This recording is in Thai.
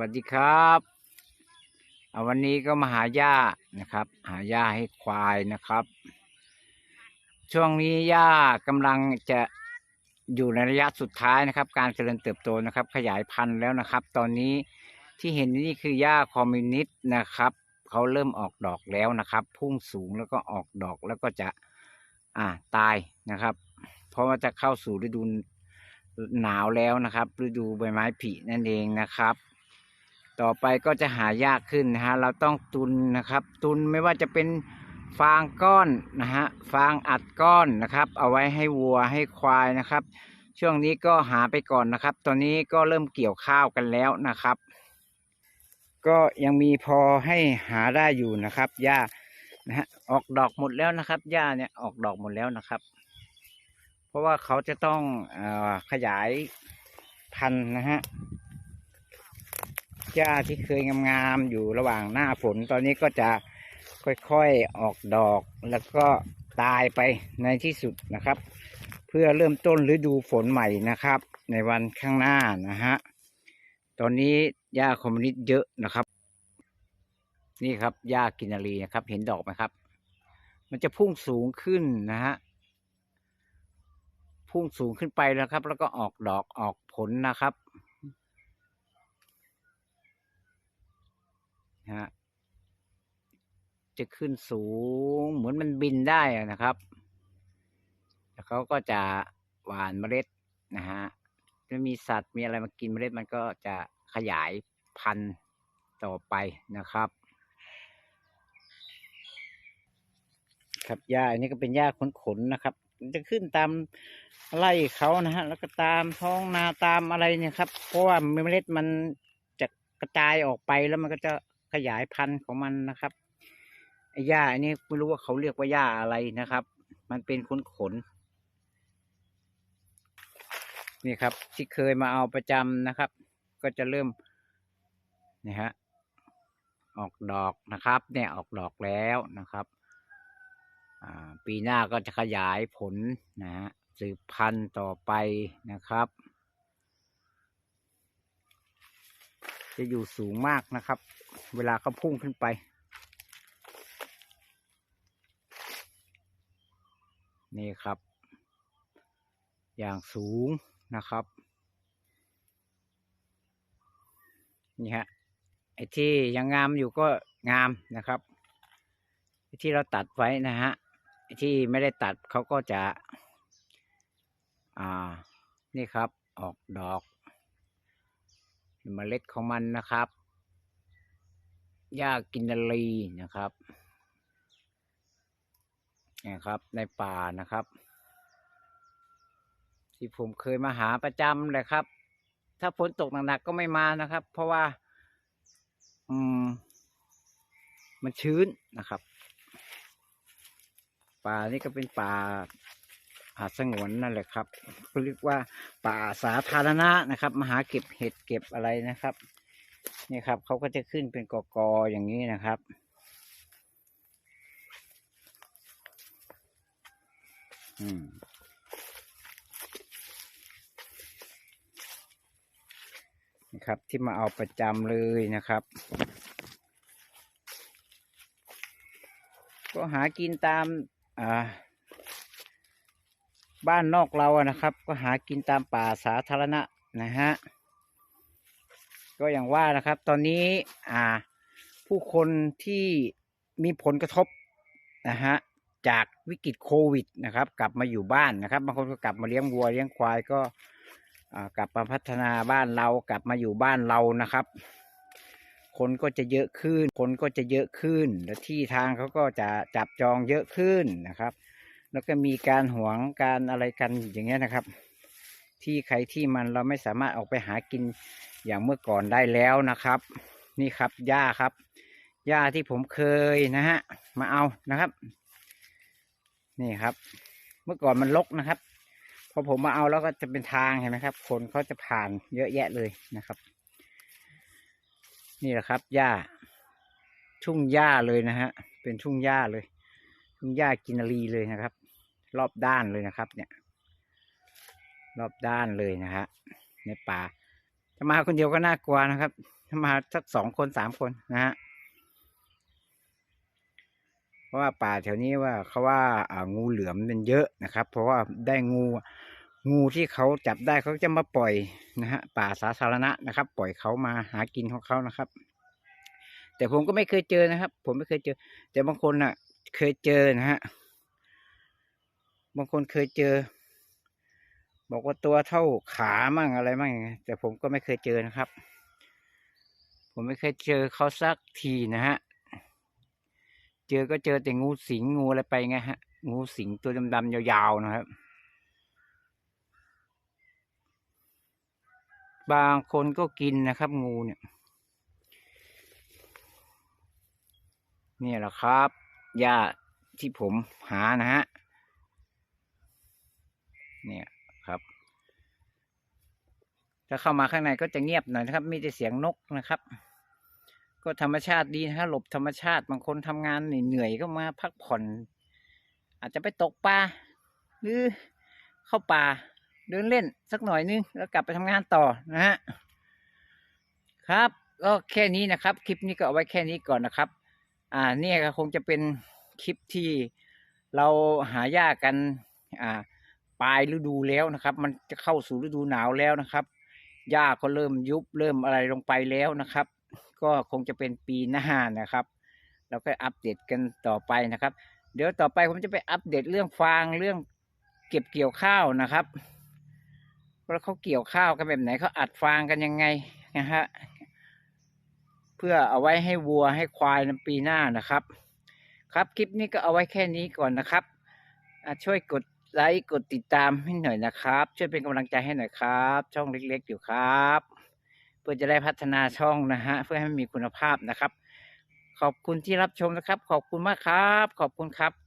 วัสดีครับ เอาวันนี้ก็มาหาหญ้านะครับ หาหญ้าให้ควายนะครับ ช่วงนี้หญ้ากำลังจะอยู่ในระยะสุดท้ายนะครับ การเจริญเติบโตนะครับ ขยายพันธุ์แล้วนะครับ ตอนนี้ที่เห็นนี่คือหญ้าคอมมิวนิสต์นะครับเขาเริ่มออกดอกแล้วนะครับ พุ่งสูงแล้วก็ออกดอกแล้วก็จะอ่าตายนะครับ เพราะว่าจะเข้าสู่ฤดูหนาวแล้วนะครับ ฤดูใบไม้ผลินั่นเองนะครับ ต่อไปก็จะหายากขึ้นนะฮะเราต้องตุนนะครับ ตุนไม่ว่าจะเป็นฟางก้อนนะฮะฟางอัดก้อนนะครับ เอาไว้ให้วัวให้ควายนะครับ ช่วงนี้ก็หาไปก่อนนะครับ ตอนนี้ก็เริ่มเกี่ยวข้าวกันแล้วนะครับ ก็ยังมีพอให้หาได้อยู่นะครับหญ้านะฮะออกดอกหมดแล้วนะครับหญ้าเนี่ยออกดอกหมดแล้วนะครับ เพราะว่าเขาจะต้องอขยายพันธุ์นะฮะ หญ้าที่เคยงามๆอยู่ระหว่างหน้าฝนตอนนี้ก็จะค่อยๆออกดอกแล้วก็ตายไปในที่สุดนะครับ เพื่อเริ่มต้นฤดูฝนใหม่นะครับ ในวันข้างหน้านะฮะตอนนี้หญ้าคอมมิวนิสต์เยอะนะครับ นี่ครับหญ้ากินนารีนะครับ เห็นดอกไหมครับ มันจะพุ่งสูงขึ้นนะฮะพุ่งสูงขึ้นไปแล้วครับ แล้วก็ออกดอกออกผลนะครับ นะฮะจะขึ้นสูงเหมือนมันบินได้นะครับ แล้วเขาก็จะหวานเมล็ดนะฮะจะมีสัตว์มีอะไรมากินเมล็ดมันก็จะขยายพันธุ์ต่อไปนะครับ ครับหญ้าอันนี้ก็เป็นหญ้าขนๆนะครับจะขึ้นตามไร่เขานะฮะ แล้วก็ตามท้องนาตามอะไรเนี่ยครับ เพราะว่าเมล็ดมันจะกระจายออกไปแล้วมันก็จะ ขยายพันธุ์ของมันนะครับไอ้หญ้าอันนี้ไม่รู้ว่าเขาเรียกว่าหญ้าอะไรนะครับ มันเป็นขนขนนี่ครับ ที่เคยมาเอาประจำนะครับ ก็จะเริ่มนี่ฮะออกดอกนะครับ เนี่ยออกดอกแล้วนะครับปีหน้าก็จะขยายผลนะฮะสืบพันธุ์ต่อไปนะครับ จะอยู่สูงมากนะครับ เวลาเขาพุ่งขึ้นไป นี่ครับ อย่างสูงนะครับ นี่ฮะไอ้ที่ยังงามอยู่ก็งามนะครับที่เราตัดไว้นะฮะที่ไม่ได้ตัดเขาก็จะ อ่า นี่ครับ ออกดอก เมล็ดของมันนะครับหญ้ากินนารีนะครับนี่ครับ ในป่านะครับ ที่ผมเคยมาหาประจำเลยครับ ถ้าฝนตกหนักๆก็ไม่มานะครับ เพราะว่า อืม มันชื้นนะครับ ป่านี่ก็เป็นป่า ป่าสงวนนั่นแหละครับเขาเรียกว่าป่าสาธารณะนะครับ มาหาเก็บเห็ดเก็บอะไรนะครับนี่ครับเขาก็จะขึ้นเป็นกอกออย่างนี้นะครับอืมนะครับที่มาเอาประจำเลยนะครับ ก็หากินตามอ่า บ้านนอกเรานะครับ ก็หากินตามป่าสาธารณะนะฮะก็อย่างว่านะครับ ตอนนี้อ่า ผู้คนที่มีผลกระทบนะฮะจากวิกฤตโควิดนะครับ กลับมาอยู่บ้านนะครับบางคนก็กลับมาเลี้ยงวัวเลี้ยงควายก็กลับมาพัฒนาบ้านเรากลับมาอยู่บ้านเรานะครับ คนก็จะเยอะขึ้น คนก็จะเยอะขึ้น และที่ทางเขาก็จะจับจองเยอะขึ้นนะครับ แล้วก็มีการหวงการอะไรกันอย่างเงี้ยนะครับ ที่ใครที่มันเราไม่สามารถออกไปหากินอย่างเมื่อก่อนได้แล้วนะครับ นี่ครับหญ้าครับหญ้าที่ผมเคยนะฮะมาเอานะครับ นี่ครับ เมื่อก่อนมันรกนะครับพอผมมาเอาแล้วก็จะเป็นทางเห็นไหมครับ คนเขาจะผ่านเยอะแยะเลยนะครับ นี่แหละครับหญ้า ทุ่งหญ้าเลยนะฮะเป็นทุ่งหญ้าเลย ทุ่งหญ้ากินารีเลยนะครับ รอบด้านเลยนะครับ เนี่ย รอบด้านเลยนะฮะในป่าถ้ามาคนเดียวก็น่ากลัวนะครับถ้ามาสักสองคนสามคนนะฮะเพราะว่าป่าแถวนี้ว่าเขาว่าอางูเหลือมมันเยอะนะครับ เพราะว่าได้งูงูที่เขาจับได้เขาจะมาปล่อยนะฮะป่าสาธารณะนะครับ ปล่อยเขามาหากินของเขานะครับ แต่ผมก็ไม่เคยเจอนะครับ ผมไม่เคยเจอ แต่บางคนน่ะ เคยเจอนะฮะ บางคนเคยเจอ บอกว่าตัวเท่าขามั่งอะไรมั่งแต่ผมก็ไม่เคยเจอนะครับ ผมไม่เคยเจอเขาสักทีนะฮะ เจอก็เจอแต่งูสิงงูอะไรไปไงฮะ งูสิงตัวดำๆยาวๆนะครับ บางคนก็กินนะครับ งูเนี่ยนี่แหละครับหญ้าที่ผมหานะฮะ เนี่ยครับ ถ้าเข้ามาข้างในก็จะเงียบหน่อยนะครับ มีแต่เสียงนกนะครับ ก็ธรรมชาติดีนะฮะหลบธรรมชาติบางคนทำงานเหนื่อยก็มาพักผ่อน อาจจะไปตกปลาหรือเข้าป่าเดินเล่นสักหน่อยนึง แล้วกลับไปทำงานต่อนะฮะครับก็แค่นี้นะครับ คลิปนี้ก็เอาไว้แค่นี้ก่อนนะครับ อ่าเนี่ยคงจะเป็นคลิปที่เราหาหญ้ากัน อ่า ปลายฤดูแล้วนะครับ มันจะเข้าสู่ฤดูหนาวแล้วนะครับหญ้าก็เริ่มยุบเริ่มอะไรลงไปแล้วนะครับ ก็คงจะเป็นปีหน้านะครับเราก็อัปเดตกันต่อไปนะครับ เดี๋ยวต่อไปผมจะไปอัปเดตเรื่องฟางเรื่องเก็บเกี่ยวข้าวนะครับว่าเขาเกี่ยวข้าวกันแบบไหนเขาอัดฟางกันยังไงนะฮะเพื่อเอาไว้ให้วัวให้ควายในปีหน้านะครับ ครับคลิปนี้ก็เอาไว้แค่นี้ก่อนนะครับช่วยกด ไลค์กดติดตามให้หน่อยนะครับ ช่วยเป็นกำลังใจให้หน่อยครับ ช่องเล็ก ๆ อยู่ครับ เพื่อจะได้พัฒนาช่องนะฮะเพื่อให้มันมีคุณภาพนะครับ ขอบคุณที่รับชมนะครับ ขอบคุณมากครับ ขอบคุณครับ